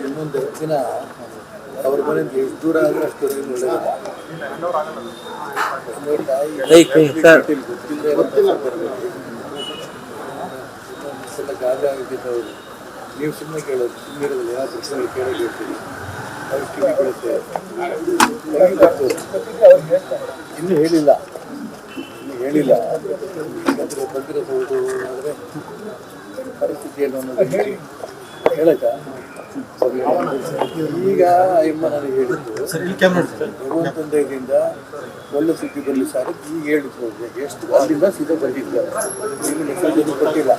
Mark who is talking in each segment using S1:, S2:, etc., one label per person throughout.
S1: ಇನ್ನೊಂದು ದಿನ ಅವ್ರ ಮನೆಯಿಂದ ಎಷ್ಟು ದೂರ ಆದ್ರೆ ಅಷ್ಟು ಸಂದರ್ಭದಲ್ಲಿ ಗಾಬರಿ ಆಗಿದ್ದವರು ನೀವು ಸುಮ್ಮನೆ ಕೇಳೋದು ಸುಮ್ಮನೆ ಯಾವ ಪ್ರಶ್ನೆಗಳು ಕೇಳೋಕೆ ಹೇಳ್ತೀವಿ ಅವ್ರು ಕಿವಿ ಬೀಳುತ್ತೆ. ಇನ್ನೂ ಹೇಳಿಲ್ಲ. ಇನ್ನು ಹೇಳಿಲ್ಲ. ಬಂದಿರಬಹುದು ಬಂದಿರೋದು ಆದರೆ ಪರಿಸ್ಥಿತಿ ಏನು ಅನ್ನೋದು ಹೇಳಕ್ಕ ಈಗ ಅಯ್ಯಮ್ಮ ನನಗೆ ಹೇಳಿದ್ದು ಭಗವಂತಂದೆಯಿಂದ ಒಳ್ಳೆ ಸುದ್ದಿ ಬರಲಿ ಸರ್ ಈಗ ಹೇಳಿದ್ರು. ಎಷ್ಟು ಅಲ್ಲಿಂದ ಸೀದಾ ಬಂದಿದ್ದಾರೆ ಮೆಸೇಜ್ ಏನು ಕೊಟ್ಟಿಲ್ಲ.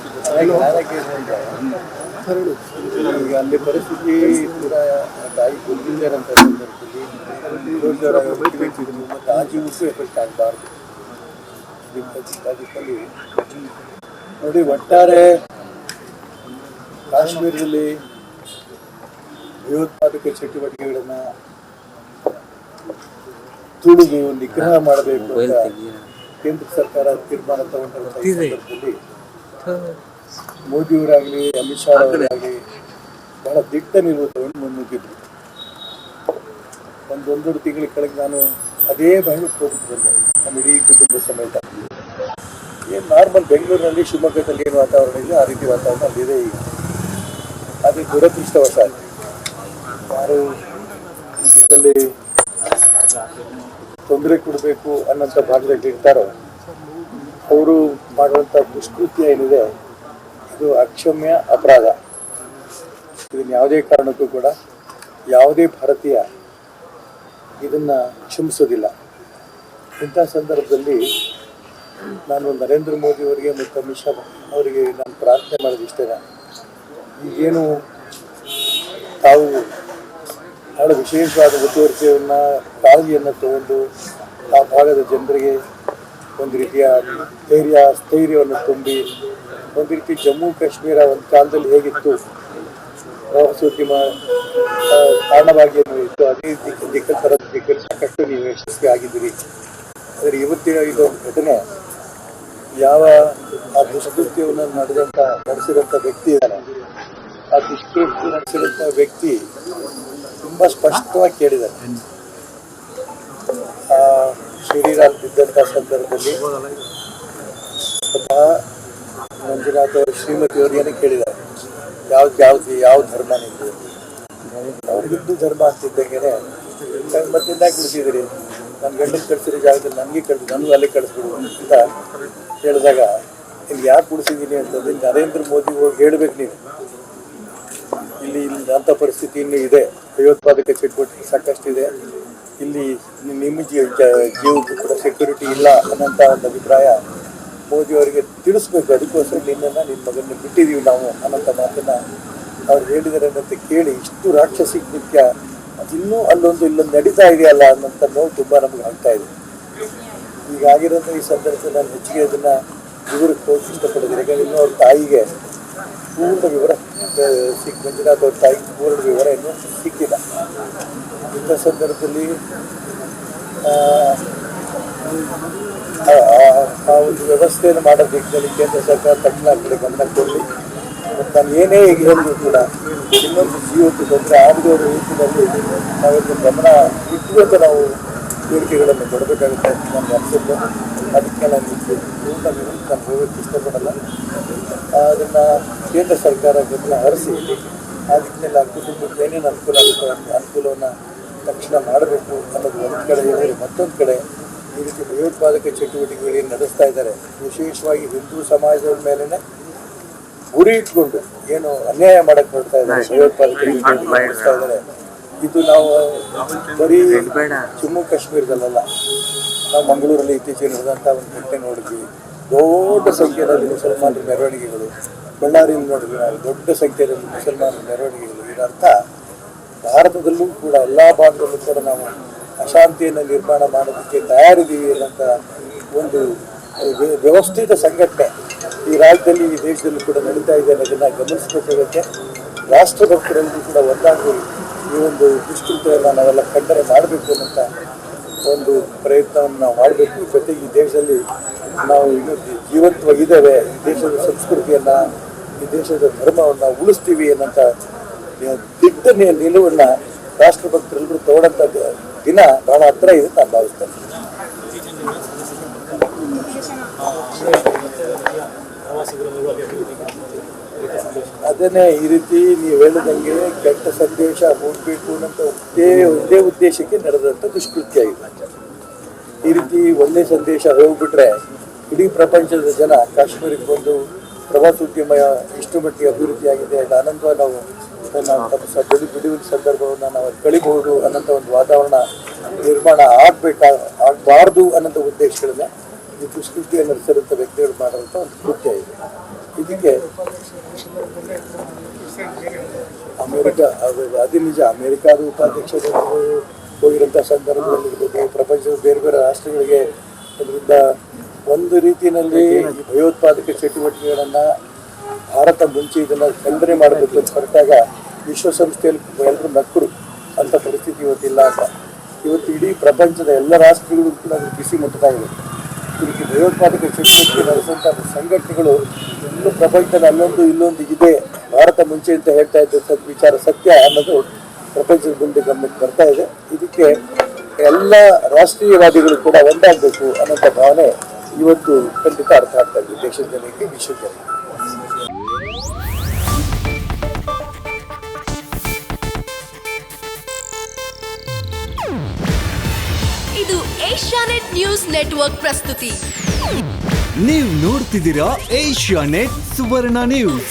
S1: ಈಗ ಅಲ್ಲಿ ಪರಿಸ್ಥಿತಿ ಕೂಡ ತಾಯಿ ಸಂದರ್ಭದಲ್ಲಿ ಮತ್ತು ಆ ಜೀವಕ್ಕೂ ಎಫೆಕ್ಟ್ ಆಗಬಾರ್ದು. ನೋಡಿ ಒಟ್ಟಾರೆ ಕಾಶ್ಮೀರದಲ್ಲಿ ಭಯೋತ್ಪಾದಕ ಚಟುವಟಿಕೆಗಳನ್ನ ತುಳಿದು ನಿಗ್ರಹ ಮಾಡಬೇಕು ಅಂತ ಕೇಂದ್ರ ಸರ್ಕಾರ ತೀರ್ಮಾನ ತಗೊಂಡಂತ ಮೋದಿಯವರಾಗ್ಲಿ ಅಮಿತ್ ಶಾ ಅವರಾಗಲಿ ಬಹಳ ದಿಟ್ಟ ನಿಲುವು ತಗೊಂಡು ಮುನ್ನುಗ್ಗಿದ್ರು. ಒಂದು ಒಂದೂವರೆ ತಿಂಗಳ ಕೆಳಗೆ ನಾನು ಅದೇ ಭಯಕ್ಕೆ ಹೋಗ್ಬಿಟ್ಟು ಬಂದೆ. ನಮ್ಮ ಇಡೀ ಕುಟುಂಬ ಸಮೇತ. ಏನು ನಾರ್ಮಲ್ ಬೆಂಗಳೂರಿನಲ್ಲಿ ಶಿವಮೊಗ್ಗದಲ್ಲಿ ಏನು ವಾತಾವರಣ ಇದೆ ಆ ರೀತಿ ವಾತಾವರಣ ಅಲ್ಲಿದೆ ಈಗ. ಅದು ದುರದೃಷ್ಟವಶ ಯಾರು ತೊಂದರೆ ಕೊಡಬೇಕು ಅನ್ನೋಂಥ ಭಾಗದಲ್ಲಿ ಇರ್ತಾರೋ, ಅವರು ಮಾಡುವಂಥ ದುಷ್ಕೃತ್ಯ ಏನಿದೆ, ಇದು ಅಕ್ಷಮ್ಯ ಅಪರಾಧ. ಇದನ್ನು ಯಾವುದೇ ಕಾರಣಕ್ಕೂ ಕೂಡ ಯಾವುದೇ ಭಾರತೀಯ ಇದನ್ನ ಕ್ಷಮಿಸೋದಿಲ್ಲ. ಇಂಥ ಸಂದರ್ಭದಲ್ಲಿ ನಾನು ನರೇಂದ್ರ ಮೋದಿ ಅವರಿಗೆ ಮತ್ತು ಅಮಿತ್ ಶಾ ಅವರಿಗೆ ನಾನು ಪ್ರಾರ್ಥನೆ ಮಾಡೋದು ಇಷ್ಟೇ ಈಗೇನು ತಾವು ಬಹಳ ವಿಶೇಷವಾದ ಮುತುವರ್ಜಿಯನ್ನು ಕಾಳಜಿಯನ್ನು ತಗೊಂಡು ಆ ಭಾಗದ ಜನರಿಗೆ ಒಂದು ರೀತಿಯ ಧೈರ್ಯ, ಸ್ಥೈರ್ಯವನ್ನು ತುಂಬಿ, ಒಂದು ರೀತಿ ಜಮ್ಮು ಕಾಶ್ಮೀರ ಒಂದು ಕಾಲದಲ್ಲಿ ಹೇಗಿತ್ತು ಪ್ರವಾಸೋದ್ಯಮ ಕಾರಣವಾಗಿ ಇತ್ತು, ಅದೇ ದಿಕ್ಕಲ್ಲಿ ಸಾಕಷ್ಟು ನೀವು ಯಶಸ್ವಿ ಆಗಿದ್ದೀರಿ. ಆದರೆ ಇವತ್ತಿನ ಇದು ಘಟನೆ, ಯಾವ ಆ ದುಷ್ಕೃತ್ಯವನ್ನು ನಡೆದಂಥ ನಡೆಸಿದಂಥ ವ್ಯಕ್ತಿ ಇದ್ದಾನೆ. ಆ ದುಷ್ಕೃತ್ಯ ನಡೆಸಿದಂಥ ವ್ಯಕ್ತಿ ತುಂಬ ಸ್ಪಷ್ಟವಾಗಿ ಕೇಳಿದ್ದಾರೆ. ಶ್ರೀರಾಮ್ ಶರೀರ ಬಿದ್ದಂಥ ಸಂದರ್ಭದಲ್ಲಿ ಸ್ವತಃ ಮಂಜುನಾಥ್ ಅವರು ಅವರಿಗೇನೆ ಕೇಳಿದ್ದಾರೆ. ಯಾವ್ದು ಯಾವ್ದು ಯಾವ ಧರ್ಮ ನಿಂತು ಅವ್ರು ಹಿಂದೂ ಧರ್ಮ ಅಂತಿದ್ದಂಗೆ ಮತ್ತಿಂದ ಬಿಡಿಸಿದಿರಿ ನನ್ನ ಗಂಡನ ಕಳಿಸಿರೋ ಜಾಗದಲ್ಲಿ ನನಗೆ ಕಳಿಸಿ ನನಗೂ ಅಲ್ಲಿ ಕಳಿಸ್ಬಿಡು ಅಂತ ಹೇಳಿದಾಗ ಇಲ್ಲಿ ಯಾಕೆ ಬಿಡಿಸಿದ್ದೀನಿ ಅಂತಂದ್ರೆ ನರೇಂದ್ರ ಮೋದಿ ಹೋಗಿ ಹೇಳ್ಬೇಕು ನೀವು. ಇಲ್ಲಿ ಇಲ್ಲಿ ಅಂಥ ಪರಿಸ್ಥಿತಿ ಇನ್ನೂ ಇದೆ. ಭಯೋತ್ಪಾದಕ ಚಟುವಟಿಕೆ ಸಾಕಷ್ಟಿದೆ. ಇಲ್ಲಿ ನಿ- ನಿಮ್ಮ ಜೀವಕ್ಕೂ ಕೂಡ ಸೆಕ್ಯೂರಿಟಿ ಇಲ್ಲ ಅನ್ನೋಂಥ ಒಂದು ಅಭಿಪ್ರಾಯ ಮೋದಿ ಅವರಿಗೆ ತಿಳಿಸ್ಬೇಕು. ಅದಕ್ಕೋಸ್ಕರ ನಿನ್ನನ್ನು ನಿಮ್ಮ ಮಗನ ಬಿಟ್ಟಿದ್ದೀವಿ ನಾವು ಅನ್ನೋಂಥ ಮಾತನ್ನು ಅವ್ರು ಹೇಳಿದ್ದಾರೆ ಅಂತ ಕೇಳಿ ಇಷ್ಟು ರಾಕ್ಷಸಿ ಕೃತ್ಯ ಇನ್ನೂ ಅಲ್ಲೊಂದು, ಇಲ್ಲೊಂದು ನಡೀತಾ ಇದೆಯಲ್ಲ ಅನ್ನೋಂಥ ನೋವು ತುಂಬ ನಮ್ಗೆ ಆಗ್ತಾ ಇದೆ. ಹೀಗಾಗಿರೋಂಥ ಈ ಸಂದರ್ಭದಲ್ಲಿ ನಾನು ಹೆಚ್ಚಿಗೆ ಅದನ್ನು ವಿವರಕ್ಕೆ ಹೋಗಿ ಇಷ್ಟಪಡೋದಿಲ್ಲ. ಯಾಕಂದರೆ ಇನ್ನೂ ಅವ್ರ ತಾಯಿಗೆ ಪೂರ್ಣ ವಿವರ ಆ, ಸಿಕ್ ಮಂಜುನಾಥ್ ಅವ್ರ ತಾಯಿಗೆ ಪೂರ್ಣ ವಿವರ ಇನ್ನೂ ಸಿಕ್ಕಿಲ್ಲ. ಇಂಥ ಸಂದರ್ಭದಲ್ಲಿ ಆ, ಒಂದು ವ್ಯವಸ್ಥೆಯನ್ನು ಮಾಡೋ ದಿಕ್ಕಲ್ಲಿ ಕೇಂದ್ರ ಸರ್ಕಾರ ತಕ್ಷಣ ಕಡೆ ಗಮನ ಕೊಡಲಿ. ಮತ್ತು ನಾನು ಏನೇ ಈಗ ಹೇಳಿದ್ರು ಕೂಡ ಇನ್ನೊಂದು ಜೀವಕ್ಕೆ ತೊಂದರೆ ಆಗದೇ ಇರೋ ರೀತಿಯಲ್ಲಿ ನಾವಿನ್ನು ಗಮನ ಇಟ್ಕೊಂಡು ನಾವು ಬೇಡಿಕೆಗಳನ್ನು ಕೊಡಬೇಕಾಗುತ್ತೆ ಅಂತ ನನಗೆ ಅನಿಸುತ್ತೆ. ಅದಕ್ಕೆ ನಾನು ಊಟ ವಿರುದ್ಧ ನಾನು ಹೋಗೋಕ್ಕೆ ಇಷ್ಟಪಡಲ್ಲ. ಅದನ್ನು ಕೇಂದ್ರ ಸರ್ಕಾರ ಗಮನ ಹರಿಸಿ ಅದಕ್ಕೆಲ್ಲ ದಿಕ್ಕಿನಲ್ಲಿ ಆ ಕುಟುಂಬಕ್ಕೆ ಏನೇನು ಅನುಕೂಲ ಆಗುತ್ತೆ ಅಂತ ಅನುಕೂಲವನ್ನು ತಕ್ಷಣ ಮಾಡಬೇಕು ಅನ್ನೋದು ಒಂದು ಕಡೆ ಹೇಳಿದರೆ ಮತ್ತೊಂದು ಕಡೆ ಈ ರೀತಿ ಭಯೋತ್ಪಾದಕ ಚಟುವಟಿಕೆಗಳು ಏನು ನಡೆಸ್ತಾ ಇದ್ದಾರೆ. ವಿಶೇಷವಾಗಿ ಹಿಂದೂ ಸಮಾಜದ ಮೇಲೇ ಗುರಿ ಇಟ್ಕೊಂಡು ಏನು ಅನ್ಯಾಯ ಮಾಡಕ್ಕೆ ನೋಡ್ತಾ ಇದ್ದಾರೆ ಭಯೋತ್ಪಾದಕ ಚಟುವಟಿಕೆ ನಡೆಸ್ತಾ ಇದ್ದಾರೆ. ಇದು ನಾವು ಬರೀ ಜಮ್ಮು ಕಾಶ್ಮೀರದಲ್ಲ ನಾವು ಮಂಗಳೂರಲ್ಲಿ ಇತ್ತೀಚೆಗೆ ನಡೆದಂಥ ಒಂದು ಘಟನೆ ನೋಡಿದ್ವಿ. ದೊಡ್ಡ ಸಂಖ್ಯೆಯಲ್ಲಿ ಮುಸಲ್ಮಾನರ ಮೆರವಣಿಗೆಗಳು. ಬಳ್ಳಾರಿಯಲ್ಲಿ ನೋಡಿದ್ವಿ ನಾವು ದೊಡ್ಡ ಸಂಖ್ಯೆಯಲ್ಲಿ ಮುಸಲ್ಮಾನರ ಮೆರವಣಿಗೆಗಳು. ಇದರರ್ಥ, ಭಾರತದಲ್ಲೂ ಕೂಡ ಎಲ್ಲ ಭಾಗದಲ್ಲೂ ಕೂಡ ನಾವು ಅಶಾಂತಿಯನ್ನು ನಿರ್ಮಾಣ ಮಾಡೋದಕ್ಕೆ ತಯಾರಿದ್ದೀವಿ ಅನ್ನೋಂಥ ಒಂದು ವ್ಯ- ವ್ಯವಸ್ಥಿತ ಸಂಘಟನೆ ಈ ರಾಜ್ಯದಲ್ಲಿ, ಈ ದೇಶದಲ್ಲಿ ಕೂಡ ನಡೀತಾ ಇದೆ ಅನ್ನೋದನ್ನು ಗಮನಿಸಬೇಕಾಗುತ್ತೆ. ರಾಷ್ಟ್ರಭಕ್ತರಲ್ಲೂ ಕೂಡ ಒಂದಾಗಿ ಈ ಒಂದು ದುಷ್ಕೃತ್ಯವನ್ನು ನಾವೆಲ್ಲ ಖಂಡನೆ ಮಾಡಬೇಕು ಅನ್ನೋಂಥ ಒಂದು ಪ್ರಯತ್ನವನ್ನು ನಾವು ಮಾಡಬೇಕು. ಜೊತೆಗೆ ಈ ದೇಶದಲ್ಲಿ ನಾವು ಇನ್ನೂ ಜೀವಂತವಾಗಿದ್ದೇವೆ. ಈ ದೇಶದ ಸಂಸ್ಕೃತಿಯನ್ನು, ಈ ದೇಶದ ಧರ್ಮವನ್ನು ಉಳಿಸ್ತೀವಿ ಅನ್ನೋಂಥ ದಿಟ್ಟನೆಯ ನಿಲುವನ್ನು ನಿಲುವನ್ನ ರಾಷ್ಟ್ರಭಕ್ತರೆಲ್ಲರೂ ತಗೊಳ್ಳೋಂಥ ದಿನ ಬಹಳ ಹತ್ರ ಇದೆ ನಾನು ಭಾವಿಸ್ತೇನೆ. ಅದನ್ನೇ ಈ ರೀತಿ ನೀವು ಹೇಳಿದಂಗೆ ಕೆಟ್ಟ ಸಂದೇಶ ಹೋಗ್ಬೇಕು ಅನ್ನೋ ಒಂದೇ ಒಂದೇ ಉದ್ದೇಶಕ್ಕೆ ನಡೆದಂಥ ದುಷ್ಕೃತ್ಯ ಇದೆ. ಈ ರೀತಿ ಒಳ್ಳೆ ಸಂದೇಶ ಹೋಗ್ಬಿಟ್ರೆ ಇಡೀ ಪ್ರಪಂಚದ ಜನ ಕಾಶ್ಮೀರಕ್ಕೆ ಬಂದು ಪ್ರವಾಸೋದ್ಯಮ ಇಷ್ಟು ಮಟ್ಟಿಗೆ ಅಭಿವೃದ್ಧಿಯಾಗಿದೆ ಅದು ಅನಂತರ ನಾವು ತನ್ನ ಬಿಡು, ಬಿಡುವಿನ ಸಂದರ್ಭವನ್ನು ನಾವು ಕಳಿಬಹುದು ಅನ್ನೋಂಥ ಒಂದು ವಾತಾವರಣ ನಿರ್ಮಾಣ ಆಗ್ಬೇಕಾ, ಆಗಬಾರ್ದು ಅನ್ನೋಂಥ ಉದ್ದೇಶಗಳನ್ನ ಈ ದುಷ್ಕೃತ್ಯ ನಡೆಸಿರುವಂಥ ವ್ಯಕ್ತಿಗಳು ಮಾಡುವಂಥ ಒಂದು ಕೃತ್ಯ ಇದೆ. ಇದಕ್ಕೆ ಅಮೆರಿಕ, ಅದು ನಿಜ ಅಮೇರಿಕಾದ ಉಪಾಧ್ಯಕ್ಷರು ಹೋಗಿರೋಂಥ ಸಂದರ್ಭದಲ್ಲಿ ಪ್ರಪಂಚದ ಬೇರೆ ಬೇರೆ ರಾಷ್ಟ್ರಗಳಿಗೆ ಅದರಿಂದ ಒಂದು ರೀತಿಯಲ್ಲಿ ಭಯೋತ್ಪಾದಕ ಚಟುವಟಿಕೆಗಳನ್ನು ಭಾರತ ಮುಂಚೆ ಇದನ್ನು ಖಂಡನೆ ಮಾಡಬೇಕು ಅಂತ ಹೊರಟಾಗ ವಿಶ್ವಸಂಸ್ಥೆಯಲ್ಲಿ ಎಲ್ಲರೂ ನಕ್ಕರು ಅಂಥ ಪರಿಸ್ಥಿತಿ ಇವತ್ತಿಲ್ಲ ಅಂತ. ಇವತ್ತು ಇಡೀ ಪ್ರಪಂಚದ ಎಲ್ಲ ರಾಷ್ಟ್ರಗಳು ಕೂಡ ಅದು ಬಿಸಿ ಮುಟ್ತಾ ಇದೆ ಇದಕ್ಕೆ ಭಯೋತ್ಪಾದಕ ಚಟುವಟಿಕೆ ನಡೆಸುವಂಥ ಸಂಘಟನೆಗಳು ಇನ್ನೂ ಪ್ರಪಂಚದ ಅಲ್ಲೊಂದು, ಇಲ್ಲೊಂದು ಇದೆ. ಭಾರತ ಮುಂಚೆ ಅಂತ ಹೇಳ್ತಾ ಇದ್ದ ಸತ್ ವಿಚಾರ ಸತ್ಯ ಅನ್ನೋದು ಪ್ರಪಂಚದ ಮುಂದೆ ಗಮನಕ್ಕೆ ಬರ್ತಾ ಇದೆ. ಇದಕ್ಕೆ ಎಲ್ಲ ರಾಷ್ಟ್ರೀಯವಾದಿಗಳು ಕೂಡ ಒಂದಾಗಬೇಕು ಅನ್ನೋಂಥ ಭಾವನೆ ಇವತ್ತು ಖಂಡಿತ ಅರ್ಥ ಆಗ್ತಾ ಇದೆ. ದೇಶದ ಜನಕ್ಕೆ ವಿಶ್ವ ಜನಕ್ಕೆ
S2: ಇದು ಏಷ್ಯಾನೆಟ್ ನ್ಯೂಸ್ ನೆಟ್ವರ್ಕ್ ಪ್ರಸ್ತುತಿ.
S3: ನೀವು ನೋಡ್ತಿದ್ದೀರಾ ಏಷ್ಯಾ ನೆಟ್ ಸುವರ್ಣ ನ್ಯೂಸ್.